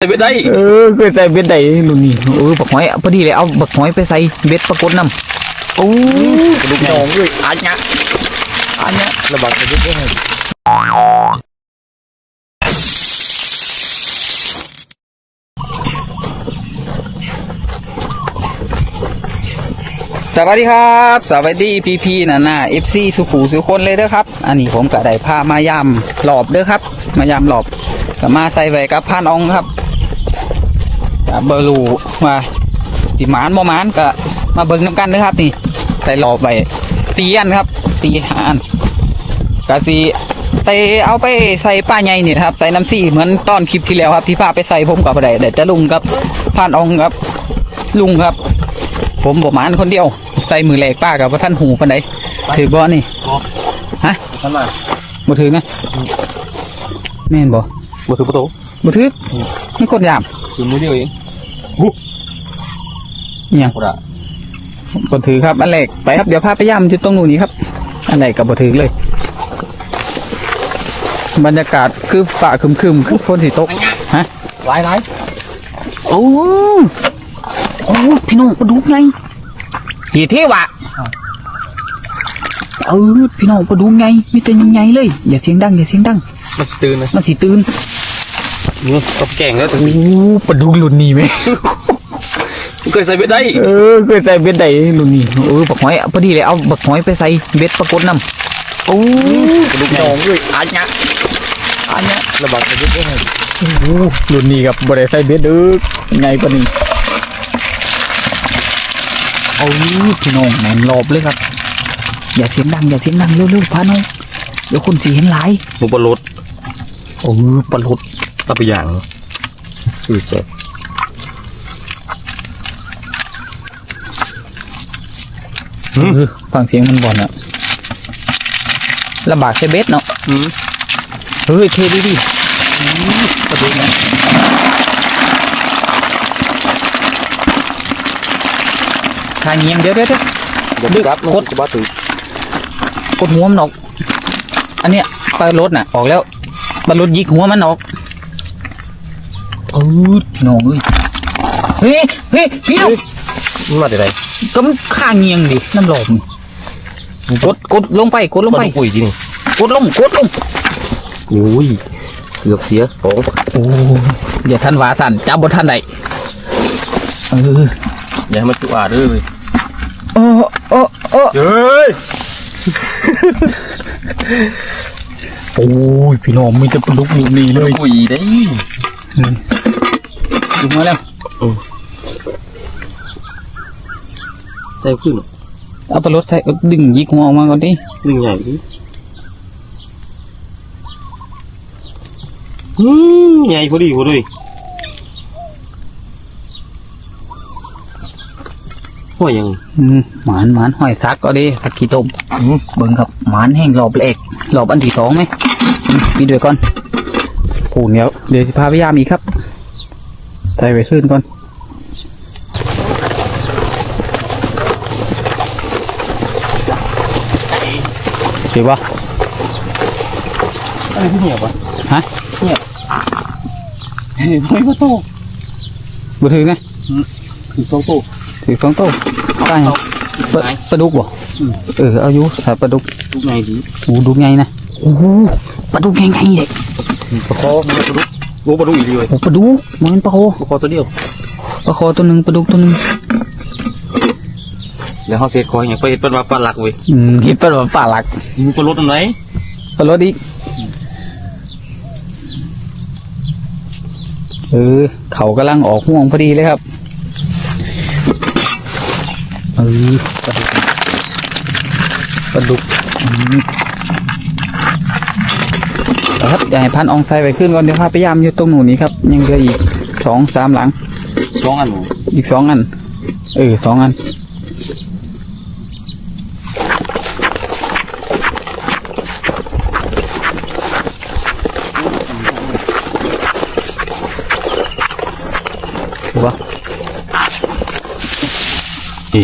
ใส่ไปได้เออเคยใส่เบ็ดได้รุ่นนี้เออบักหอยพอดีเลยเอาบักหอยไปใส่เบ็ดปรากฏน้ำโอ้ลูกน้องด้วยอันเนี้ยอันเนี้ยระบัดกระยุกได้ไงสวัสดีครับ สวัสดีพีพีน่ะน่าเอฟซีสุขูสุคนเลยเด้อครับ อันนี้ผมก็ได้พามายามหลอบเด้อครับ มายามหลอบก็มาใส่ไว้กับพานอองครับ ก็เบอร์ลูว่าสิหมานบ่หมานก็มาเบิ่งน้ำกันเด้อครับ นี่ ใส่หลอบไว้สี่อันครับสี่ห้าอันก็สีไปเอาไปใส่ป้าใหญ่นี่นะครับ ใส่น้ำซี่เหมือนตอนคลิปที่แล้วครับ ที่พาไปใส่ผมกับได้แต่จะลุงกับพานอองครับ ลุงครับ ผมบอกหมานคนเดียว ใส่มือแหลกป้ากับว่าท่านหูปันไดถือบ่นี่ฮะท่านมาบ่ถือไงแม่นบ่บ่ถือประตูบ่ถือไม่คนยามถือมือเดียวเอง เนี่ยกระบ่ถือครับ อันแรกไปครับ เดี๋ยวพาไปย่ำอยู่ตรงนู้นนี่ครับ อันแรกกับบ่ถือเลย บรรยากาศคือฝ่าครึมๆคือฝนสิตก ฮะหลายหลายโอ้โอ้พี่น้องปลาดุกไงกี่เทวะเออพี่น้องปลาดุกไงมีแต่ยังไงเลย อย่าเสียงดังอย่าเสียงดัง มันสตื่นนะมันสิตื่น นี่กับแกงแล้วถึงโอ้ปลาดุกรุ่นนี้ไหมเคยใส่ไปได้เออเคยใส่เบ็ดได้รุ่นนี้เออบักหอยพอดีเลยเอาบักหอยไปใส่เบ็ดปรากฏน้ำโอ้ลูกน้องด้วยอันเนี้ยอันเนี้ยระบัดกระยุกได้ไงโอ้รุ่นนี้ครับบ่ได้ใส่เบ็ดเด้อไงปะนี่โอ้พี่น้องแหนมรอบเลยครับ อย่าเสียงดังอย่าเสียงดังเร็วๆพาน้องเดี๋ยวคนสีเห็นหลายหมูปลาลดโอ้ปลาหลด เอาไปย่างคือเสร็จเออฟังเสียงมันบ่อนอะลำบากใช้เบ็ดเนาะอืมเฮ้ยเทดิดิปลาดุกนะทางเงียงเดี๋ยวเดี๋ยวเดี๋ยวเดี๋ยวครับมันกระบะถือกดหัวมันออก อันเนี้ยปลารถน่ะ ออกแล้วปลารถยิกหัวมันออก ปืดน้องเอ้ยเฮ้ยเฮ้ยพี่น้องมันมาได้ไรก็มันข้างเงียงดิน้ำหลอมกดกดลงไปกดลงมันไปปุ๋ยจริงกดลงกดลงอุ้ยเกือบเสียของโอ้อย่าทันวาสันจับบททันใดเอออย่าให้มันจุอาดเลยโอ้โอ้โอ้เฮ้ยโอ้ยพี่น้องมีแต่ปลาดุกลูกนี้เลยปุ๋ยได้ ดึงมาแล้วใส่ขึ้นเอาปลารถใส่เอาดึงยิกหัวออกมาก่อนดิหนึ่งใหญ่ดิอืมใหญ่พอดีพอดีหัวยังอืมหมานหมานหอยซักก็ดิสักขี้ต้มอืมเบิ่งครับหมานแห้งรอบแรกรอบอันที่สองไหมอืมมีด้วยก่อนผูนเดี๋ยวเดี๋ยวสิพาพยายามอีกครับ ใส่ไปขึ้นก่อนถือว่าอะไรที่เหี่ยวปะฮะเฮ้ยไม่มาโตบ่ถือไงถึงสองโตถือสองโต๊ะได้ไงปลาปลาดุกบ่เออเอาอยู่ถ้าปลาดุกทุกไงดีโอ้ดุกไงนะโอ้โหปลาดุกไงไงเด็กปลาคอมันปลาดุก โอ้ปลาดุกอีกเลยโอ้ปลาดุกมันเป็นปลาโคปลาคอตัวเดียวปลาโคตัวหนึ่งปลาดุกตัวหนึ่งแล้วเขาเสียคอยอย่างไปเห็นเป็นว่าปลาหลักเว้ยอืมคิดเป็นว่าปลาหลักมีปลาลดอันไหนปลารสอีกเออเขากำลังออกห่วงพอดีเลยครับเออปลาดุกปลาดุกอืมเอา ครับอย่าให้พันอองไซไปขึ้นก่อนเดี๋ยวพาไปยามอยู่ตรงหนูนนี้ครับ ยังเหลืออีกสองสามหลังสองอันหนูอีกสองอัน เออสองอันถูกปะอี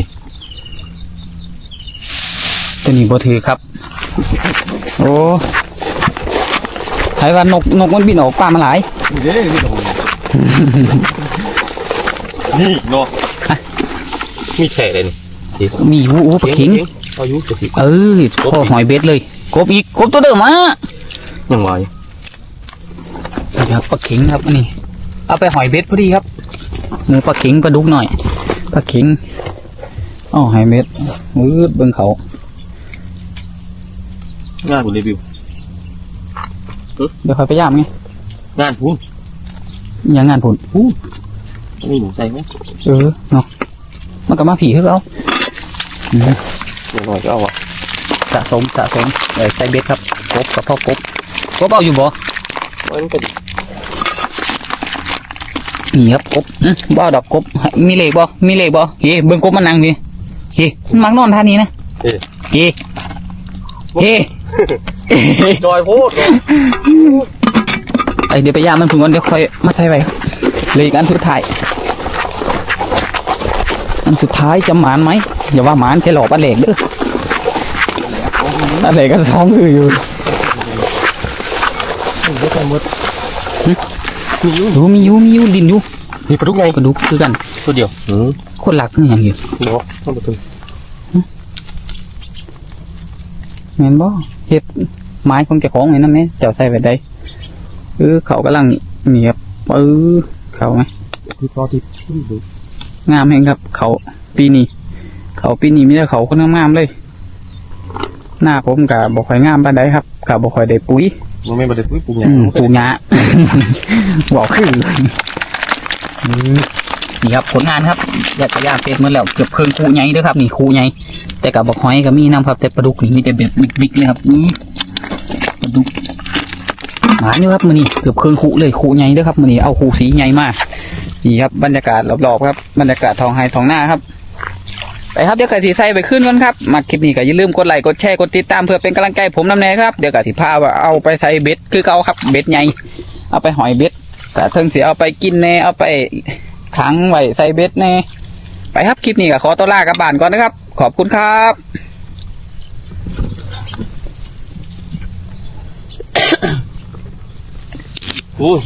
ตัวนี้บ่ถือครับ โอ้ ไทยว่านกนกมันบินออกป่ามาหลายนี่เด้นี่ตรงนี่เนาะมีแฉเลยนี่มีหูหูปลาเข็งอายุจะสิเออพ่อหอยเบ็ดเลยกบอีกกบตัวเดิมมายังไงนี่ครับปลาเข็งครับอันนี้เอาไปหอยเบ็ดพอดีครับหมูปลาเข็งปลาดุกหน่อยปลาเข็งอ๋อหอยเบ็ดมืดเบิ่งเขางานผมรีวิว เดี๋ยวคอยไปย่ามไงงานพุ่งอย่างงานผลนี่หนูใจมั้งเออเนาะมันก็มาผีให้เขาอืมอย่างน้อยก็เอาวะสะสมสะสมเดี๋ยวใส่เบ็ดครับกบกับพ่อกบกบเอาอยู่บ่มันก็นี่ครับกบอืมบ่เอาดอกกบให้มีเลขบ่มีเลขบ่เฮ้เบิ่งกบมันนั่งพี่เฮ้มันมักนอนท่านี้นะเฮ้เฮ้ จอยโพดไอเดี๋ยวไปย่ามมันถึงก่อนเดี๋ยวค่อยมาใส่ไว้เหลยอันสุดท้าย อันสุดท้ายจะหมานไหมอย่าว่าหมานใช่หลอกอันเหล็กเด้ออันเหล็กก็ท้องคืออยู่มีอยู่ดูมีอยู่มีอยู่ดินอยู่มีปลาดุกไงกระดูกคือกัน ตัวเดียวอืมคนหลักคืออย่างอยู่เนาะต้องไปถึง เห็นบ่เห็ดไม้ของเจ้าของไงนั่นไหมเจ้าใส่ไปได้เออเขากำลังเหนียบเออเขาไหมมีปลาที่งามเองครับ เขาปีนี้เขาปีนี้มีแต่เขาคนงามๆเลย หน้าผมกับบ่ค่อยงามปานใดครับกับบ่ค่อยได้ปุ๋ยมันไม่มาเด็ดปุ้ยปุ้งอืมปลูกหญ้าบอกคืออืมนี่ครับผลงานครับอยากจะย่างเป็ดเมื่อแล้วเกือบเครื่องคูใหญ่เด้วยครับ นี่คูใหญ่ แต่กับบอกหอยก็มีน้ำครับแต่ปลาดุกนี่มีแต่แบบบิ๊กๆเลยครับนี่ปลาดุกหมาอยู่ครับมือนี่เกือบเครื่องคูเลยคูใหญ่เด้วยครับมือนี่เอาคูสีใหญ่มากนี่ครับบรรยากาศรอบๆครับบรรยากาศทองไฮทองหน้าครับไปครับเดี๋ยวกะสีใส่ไปขึ้นกันครับมาคลิปนี้ก็อย่าลืมกดไลค์กดแชร์กดติดตามเพื่อเป็นกำลังใจผมนำแน่ครับเดี๋ยวกะสีพาว่าเอาไปใส่เบ็ดคือเกาครับเบ็ดใหญ่เอาไปหอยเบ็ดแต่เทิงสีเอาไปกินแน่เอาไปขังไว้ใส่เบ็ดแน่ ไปครับคลิปนี้ก็ขอตัวลากับบ้านก่อนนะครับ ขอบคุณครับอุ้ย